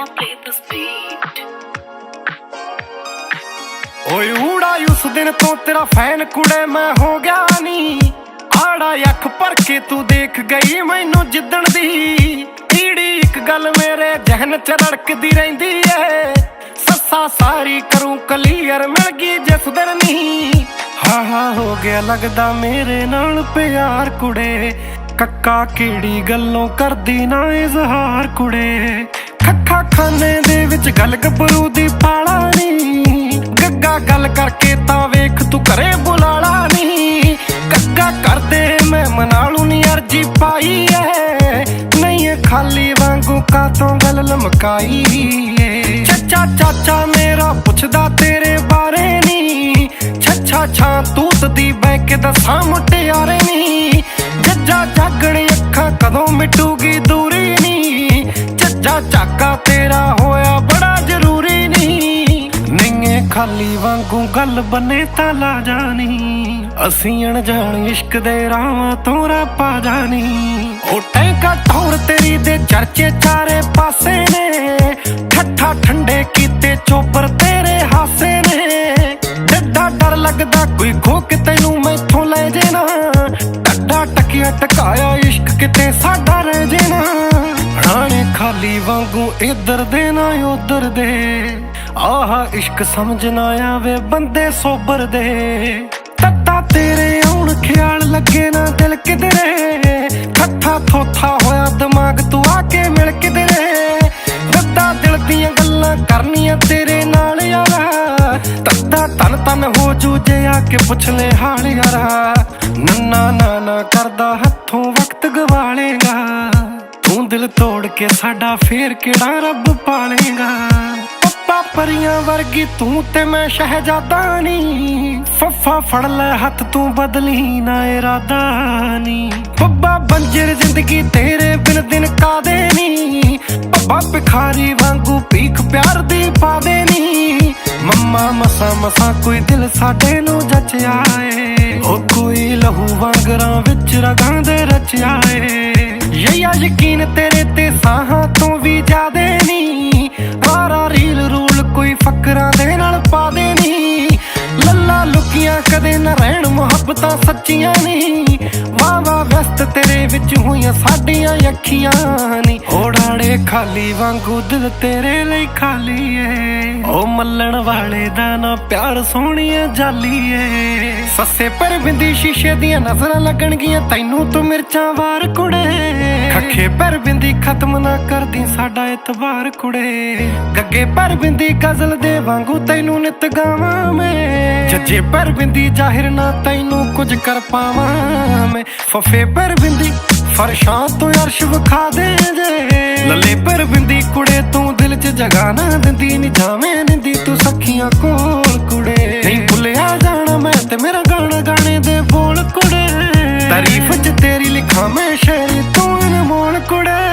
Raja, play this beat. ਓਏ ਊੜਾ ਉਸ ਦਿਨ ਤੋਂ ਤੇਰਾ ਫੈਨ ਕੁੜੇ ਮੈਂ ਹੋ ਗਿਆ ਨੀ। ਆੜਾ ਅੱਖ ਭਰ ਕੇ ਤੂੰ ਦੇਖ ਗਈ ਮੈਨੂੰ ਜਿੱਦਣ ਦੀ। ਈੜੀ ਇੱਕ ਗੱਲ ਮੇਰੇ ਜਹਨ ਚ ਰੜਕਦੀ ਰਹਿੰਦੀ ਏ। ਸੱਸਾ ਸਾਰੀ ਕਰੂੰ ਕਲੀਅਰ ਮਿਲ ਗਈ ਜਿਸ ਦਿਨ ਨੀ। ਹਾ ਹਾ ਹੋ ਗਿਆ ਲੱਗਦਾ ਮੇਰੇ ਨਾਲ ਪਿਆਰ ਕੁੜੇ। ਕੱਕਾ ਕਿਹੜੀ ਗੱਲੋਂ ਕਰਦੀ ਨਾ ਇਜ਼ਹਾਰ ਕੁੜੇ। ਖੱਖਾ ਖਾਨੇ ਦੇ ਵਿੱਚ ਗੱਲ ਗੱਭਰੂ ਦੀ ਪਾਲਾ ਨੀ। ਗੱਗਾ ਗੱਲ ਕਰਕੇ ਤਾਂ ਵੇਖ ਤੂੰ ਕਰੇ ਬੁਲਾਲਾ ਨੀ। ਗੱਗਾ ਕਰਦੇ ਮੈਂ ਮਨਾਲੂ ਨੀ ਅਰਜੀ ਪਾਈ ਐ। ਨਹੀਂ ਖਾਲੀ ਵਾਂਗੂ ਕਾਤੋਂ ਗੱਲ ਲਮਕਾਈ ਏ। ਚੱਚਾ ਚਾਚਾ ਮੇਰਾ ਪੁੱਛਦਾ ਤੇਰੇ ਬਾਰੇ ਨੀ। ਛੱਛਾ ਛਾਂ ਤੂਤ ਦੀ ਬੈ ਕੇ ਦੱਸਾਂ ਮੁਟਿਆਰੇ ਨੀ। ਜੱਜਾ ਜਾਗਣ ਅੱਖਾਂ ਕਦੋਂ ਮਿਟੂਗੀ ਦੂਰੀ ਨੀ। ਜੱਜਾ ਝਾਕਾ ਤੇਰਾ ਹੋਇਆ ਬੜਾ ਜ਼ਰੂਰੀ ਨੀ ਨਈਏ ਖਾਲੀ ਵਾਂਗੂ ਗੱਲ ਬਨੇ ਤਾਂ ਲਾ ਜਾਣੀ ਅਸੀਂ ਅਣਜਾਣ ਇਸ਼ਕ ਦੇ ਰਾਵਾਂ ਤੋਂ ਰਾਪਾ ਜਾਣੀ ਉਹ ਟੈਂਕਾ ਤੇਰੀ ਦੇ ਚਰਚੇ ਚਾਰੇ ਪਾਸੇ ਨੇ। ਠੱਠਾ ਠੰਡੇ ਕੀਤੇ ਚੋਪਰ ਤੇਰੇ ਹਾਸੇ ਨੇ। ਡੱਡਾ ਡਰ ਲੱਗਦਾ ਕੋਈ ਖੋ ਕੇ ਤੈਨੂੰ ਮੈਥੋਂ ਲੈ ਜੇ ਨਾ। ਡੱਡਾ ਟਕਿਆ ਟਕਾਇਆ ਇਸ਼ਕ ਕਿਤੇ ਸਾਡਾ ਰਹਿ ਜੇ ਨਾ। ਰਾਣੇ ਵਾਂਗੂ ਇਧਰ ਦੇ ਨਾ ਉਧਰ ਦੇ। ਆਹਾ ਇਸ਼ਕ ਸਮਝ ਨਾ ਆਵੇ ਬੰਦੇ ਸੋਬਰ ਦੇ। ਤੱਤਾ ਤੇਰੇ ਆਉਣ ਖਿਆਲ ਲੱਗੇ ਨਾ ਦਿਲ ਕਿਧਰੇ। ਠੱਠਾ ਥੋਥਾ ਹੋਇਆ ਦਿਮਾਗ ਤੂੰ ਆ ਕੇ ਮਿਲ ਕਿਧਰੇ। ਗੱਦਾ ਦਿਲ ਦੀਆਂ ਗੱਲਾਂ ਕਰਨੀਆਂ ਤੇਰੇ ਨਾਲ ਯਾਰਾ। ਤੱਤਾ ਤਨ ਤਨ ਹੋ ਜੂ ਜੇ ਆ ਕੇ ਪੁੱਛ ਲੈ ਹਾਲ ਯਾਰਾ। ਨੰਨਾ ਨਾ ਨਾ ਕਰਦਾ ਹੱਥੋਂ ਵਕਤ ਗਵਾਲੇਗਾ। ਤੂੰ ਦਿਲ ਤੋੜ ਕੇ ਸਾਡਾ ਫੇਰ ਕਿਹੜਾ ਰੱਬ ਪਾਲੇਗਾ? ਪੱਪਾ ਪਰੀਆਂ ਵਰਗੀ ਤੂੰ ਤੇ ਮੈਂ ਸ਼ਹਿਜ਼ਾਦਾ ਨੀ। ਫੱਫਾ ਫੜ ਲੈ ਹੱਥ ਤੂੰ ਬਦਲੀ ਨਾ ਇਰਾਦਾ ਨੀ। ਬੱਬਾ ਬੰਜਰ ਜ਼ਿੰਦਗੀ ਤੇਰੇ ਬਿਨ ਦਿਨ ਕਾਦੇ ਨੀ। ਬੱਬਾ ਭਿਖਾਰੀ ਵਾਂਗੂ ਭੀਖ ਪਿਆਰ ਦੀ ਪਾਦੇ ਨੀ। ਮੰਮਾ ਮਸਾ ਮਸਾ ਕੋਈ ਦਿਲ ਸਾਡੇ ਨੂੰ ਜਚਿਆ ਏ ਉਹ ਕੋਈ ਲਹੂ ਵਾਂਗਰਾਂ ਵਿੱਚ ਰਗਾਂ ਦੇ ਰਚਿਆ ਏ ਯਾ ਯਕੀਨ ਤੇਰੇ ਤੇ ਸਾਹਾਂ ਤੋਂ ਵੀ ਜਾਦੇ ਨੀ ਆਰਾ ਰੀਲ ਰੂਲ ਕੋਈ ਫਕਰਾਂ ਦੇ ਨਾਲ ਪਾ ਦੇ ਨੀ ਲੱਲਾ ਲੁਕੀਆਂ ਕਦੇ ਨਾ ਰਹਿਣ ਮੁਹੱਬਤਾਂ ਸੱਚੀਆਂ ਨੀ ਵਾਹ ਵਾਹ ਵਸਤ ਤੇਰੇ ਵਿੱਚ ਹੋਈਆਂ ਸਾਡੀਆਂ ਅੱਖੀਆਂ ਨੀ ਓੜਾੜੇ ਖਾਲੀ ਵਾਂਗੂ ਦਿਲ ਤੇਰੇ ਲਈ ਖਾਲੀ ਏ। ਉਹ ਮੱਲਣ ਵਾਲੇ ਦਾ ਨਾ ਪਿਆਰ ਸੋਹਣੀਏ ਜਾਲੀ ਏ। ਸੱਸੇ ਪਰ ਬਿੰਦੀ ਸ਼ੀਸ਼ੇ ਦੀਆਂ ਨਜ਼ਰਾਂ ਲੱਗਣਗੀਆਂ, ਤੈਨੂੰ ਤੂੰ ਮਿਰਚਾਂ ਵਾਰ ਕੁੜੇ। ਖੱਖੇ ਪਰ ਬਿੰਦੀ ਖਤਮ ਨਾ ਕਰਦੀ ਸਾਡਾ ਇਤਬਾਰ ਕੁੜੇ। ਗੱਗੇ ਪਰ ਬਿੰਦੀ ਗਜ਼ਲ ਦੇ ਵਾਂਗੂ ਤੈਨੂੰ ਨਿਤ ਗਾਵਾਂ ਮੈਂ। ਜੱਜੇ ਪਰ ਬਿੰਦੀ ਜ਼ਾਹਿਰ ਨਾ ਤੈਨੂੰ ਕੁਝ ਕਰ ਪਾਵਾਂ ਮੈਂ। ਫਫੇ ਪਰ ਬਿੰਦੀ ਫਰਸ਼ਾਂ ਤੋਂ ਅਰਸ਼ ਵਿਖਾ ਦੇ ਜੇ। ਲੱਲੇ ਪਰ ਬਿੰਦੀ ਕੁੜੇ ਤੂੰ ਦਿਲ 'ਚ ਜਗਾ ਨਾ ਦਿੰਦੀ ਨੀ ਜਾਵੇਂ ਨਿੰਦੀ ਤੂੰ ਸੱਖੀਆਂ ਕੋਲ ਕੁੜੇ। ਨਹੀਂ ਭੁੱਲਿਆ ਜਾਣਾ ਮੈਂ ਤੇ ਮੇਰਾ ਗਾਣਾ ਗਾਣੇ ਦੇ ਬੋਲ ਕੁੜੇ। ਤਾਰੀਫ 'ਚ ਤੇਰੀ ਲਿਖਾਂ ਮੈਂ ਸ਼ੇਰੀ ਤੂੰ ਅਨਮੋਲ ਕੁੜੇ।